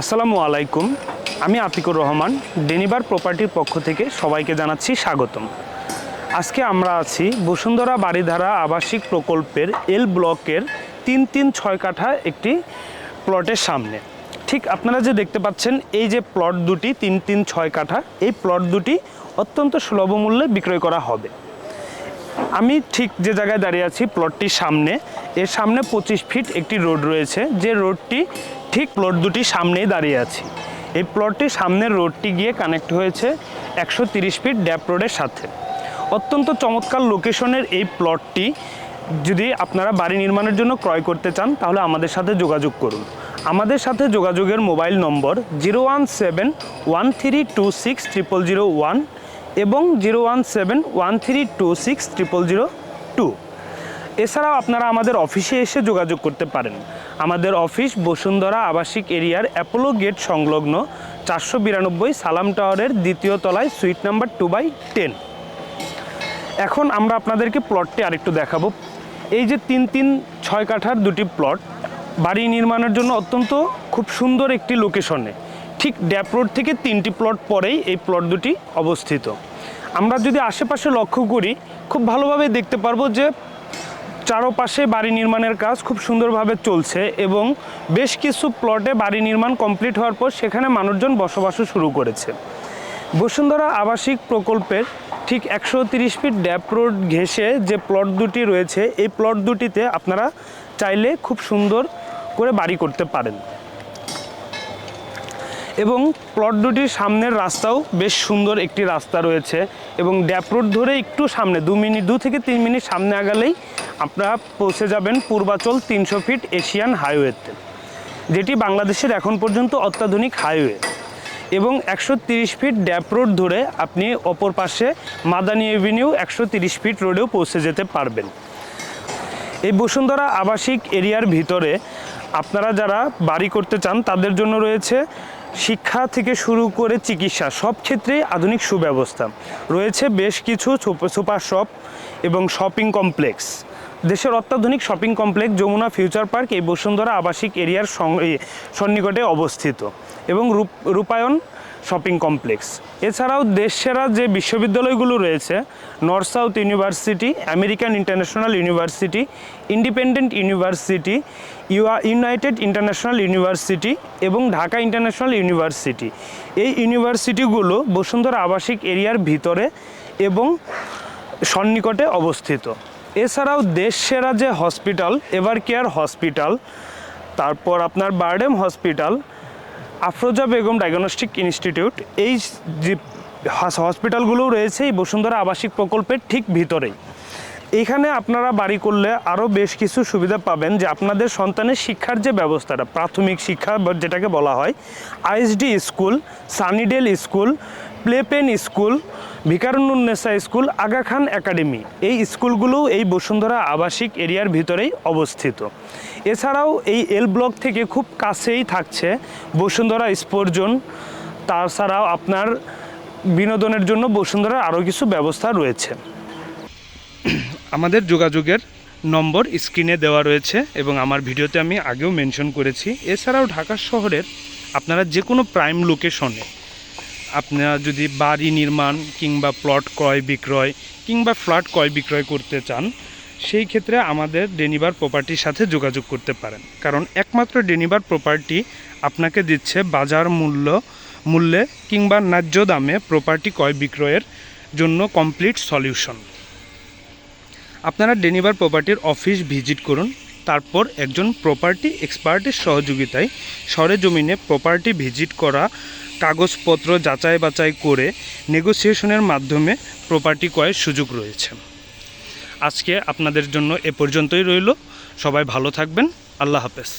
আসসালামু আলাইকুম, আমি আতিকুর রহমান, ডেনিবার প্রপার্টির পক্ষ থেকে সবাইকে জানাচ্ছি স্বাগতম। আজকে আমরা আছি বসুন্ধরা বাড়িধারা আবাসিক প্রকল্পের এল ব্লকের তিন তিন ছয় কাঠা একটি প্লটের সামনে। ঠিক আপনারা যে দেখতে পাচ্ছেন, এই যে প্লট দুটি তিন তিন ছয় কাঠা, এই প্লট দুটি অত্যন্ত সুলভ মূল্যে বিক্রয় করা হবে। আমি ঠিক যে জায়গায় দাঁড়িয়ে আছি, প্লটটির সামনে। এর সামনে পঁচিশ ফিট একটি রোড রয়েছে। যে রোডটি ঠিক প্লট দুটি সামনেই দাঁড়িয়ে আছি। এই প্লটটির সামনের রোডটি গিয়ে কানেক্ট হয়েছে একশো তিরিশ ফিট ড্যাপ রোডের সাথে। অত্যন্ত চমৎকার লোকেশনের এই প্লটটি যদি আপনারা বাড়ি নির্মাণের জন্য ক্রয় করতে চান, তাহলে আমাদের সাথে যোগাযোগ করুন। আমাদের সাথে যোগাযোগের mobile number zero one seven one three two six triple zero one এবং zero one seven one three two six triple zero two. এছাড়াও আপনারা আমাদের অফিসে এসে যোগাযোগ করতে পারেন। আমাদের অফিস বসুন্ধরা আবাসিক এরিয়ার অ্যাপোলো গেট সংলগ্ন চারশো বিরানব্বই সালাম টাওয়ারের দ্বিতীয় তলায় suite number two by ten এখন আমরা আপনাদেরকে প্লটটি আরেকটু দেখাবো। এই যে তিন তিন ছয় কাঠার দুটি প্লট বাড়ি নির্মাণের জন্য অত্যন্ত খুব সুন্দর একটি লোকেশনে ঠিক ড্যাপ রোড থেকে তিনটি প্লট পরেই এই প্লট দুটি অবস্থিত। আমরা যদি আশেপাশে লক্ষ্য করি, খুব ভালোভাবে দেখতে পারব যে চারপাশে বাড়ি নির্মাণের কাজ খুব সুন্দরভাবে চলছে এবং বেশ কিছু প্লটে বাড়ি নির্মাণ কমপ্লিট হওয়ার পর সেখানে মানুষজন বসবাসও শুরু করেছে। বসুন্ধরা আবাসিক প্রকল্পের ঠিক একশো তিরিশ ফিট ড্যাপ রোড ঘেঁষে যে প্লট দুটি রয়েছে, এই প্লট দুটিতে আপনারা চাইলে খুব সুন্দর করে বাড়ি করতে পারেন। এবং প্লট দুটির সামনের রাস্তাও বেশ সুন্দর একটি রাস্তা রয়েছে এবং ড্যাপ রোড ধরে একটু সামনে, দু মিনিট, দু থেকে তিন মিনিট সামনে আগালেই আপনারা পৌঁছে যাবেন পূর্বাচল তিনশো ফিট এশিয়ান হাইওয়েতে যেটি বাংলাদেশের এখন পর্যন্ত অত্যাধুনিক হাইওয়ে এবং একশো ফিট ড্যাপ রোড ধরে আপনি অপর পাশে মাদানি এভিনিউ একশো ফিট রোডেও পৌঁছে যেতে পারবেন। এই বসুন্ধরা আবাসিক এরিয়ার ভিতরে আপনারা যারা বাড়ি করতে চান, তাদের জন্য রয়েছে শিক্ষা থেকে শুরু করে চিকিৎসা, সব ক্ষেত্রেই আধুনিক সুব্যবস্থা। রয়েছে বেশ কিছু সুপার শপ এবং শপিং কমপ্লেক্স। দেশের অত্যাধুনিক shopping complex Jamuna future park এই বসুন্ধরা আবাসিক এরিয়ার সন্নিকটে অবস্থিত এবং রূপ- রূপায়ণ শপিং কমপ্লেক্স। এছাড়াও দেশসেরা যে বিশ্ববিদ্যালয়গুলো রয়েছে North South University American International University Independent University United International University এবং ঢাকা ইন্টারন্যাশনাল ইউনিভার্সিটি এই ইউনিভার্সিটিগুলো বসুন্ধরা আবাসিক এরিয়ার ভিতরে এবং সন্নিকটে অবস্থিত। এছাড়াও দেশ সেরা যে হসপিটাল এভার কেয়ার হসপিটাল, তারপর আপনার BIRDEM hospital, Afroza Begum diagnostic institute, এই যে হসপিটালগুলো রয়েছে এই বসুন্ধরা আবাসিক প্রকল্পের ঠিক ভিতরেই। এইখানে আপনারা বাড়ি করলে আরও বেশ কিছু সুবিধা পাবেন যে আপনাদের সন্তানের শিক্ষার যে ব্যবস্থাটা, প্রাথমিক শিক্ষা যেটাকে বলা হয়, ISD school, Sunnydale school, Playpen school Viqarunnisa school, Aga Khan academy. এই স্কুলগুলোও এই বসুন্ধরা আবাসিক এরিয়ার ভিতরেই অবস্থিত। এছাড়াও এই এল ব্লক থেকে খুব কাছেই থাকছে বসুন্ধরা স্পোর্ট জোন। তাছাড়াও আপনার বিনোদনের জন্য বসুন্ধরার আরও কিছু ব্যবস্থা রয়েছে। আমাদের যোগাযোগের নম্বর স্ক্রিনে দেওয়া রয়েছে এবং আমার ভিডিওতে আমি আগেও মেনশন করেছি। এছাড়াও ঢাকা শহরের আপনারা যে কোনো প্রাইম লোকেশনে আপনারা যদি বাড়ি নির্মাণ কিংবা প্লট ক্রয়, বিক্রয় কিংবা ফ্ল্যাট ক্রয়, বিক্রয় করতে চান, সেই ক্ষেত্রে আমাদের ডেনিবার প্রপার্টির সাথে যোগাযোগ করতে পারেন। কারণ একমাত্র ডেনিবার প্রপার্টি আপনাকে দিচ্ছে বাজার মূল্য, মূল্যে কিংবা ন্যায্য দামে প্রপার্টি ক্রয় বিক্রয়ের জন্য কমপ্লিট সলিউশন আপনারা ডেনিভার প্রপার্টির অফিস ভিজিট করুন, তারপর একজন প্রপার্টি এক্সপার্টের সহযোগিতায় সরেজমিনে প্রপার্টি ভিজিট করা, কাগজপত্র যাচাই বাছাই করে নেগোসিয়েশনের মাধ্যমে প্রপার্টি ক্রয়ের সুযোগ রয়েছে। আজকে আপনাদের জন্য এ পর্যন্তই রইল। সবাই ভালো থাকবেন। আল্লাহ হাফেজ।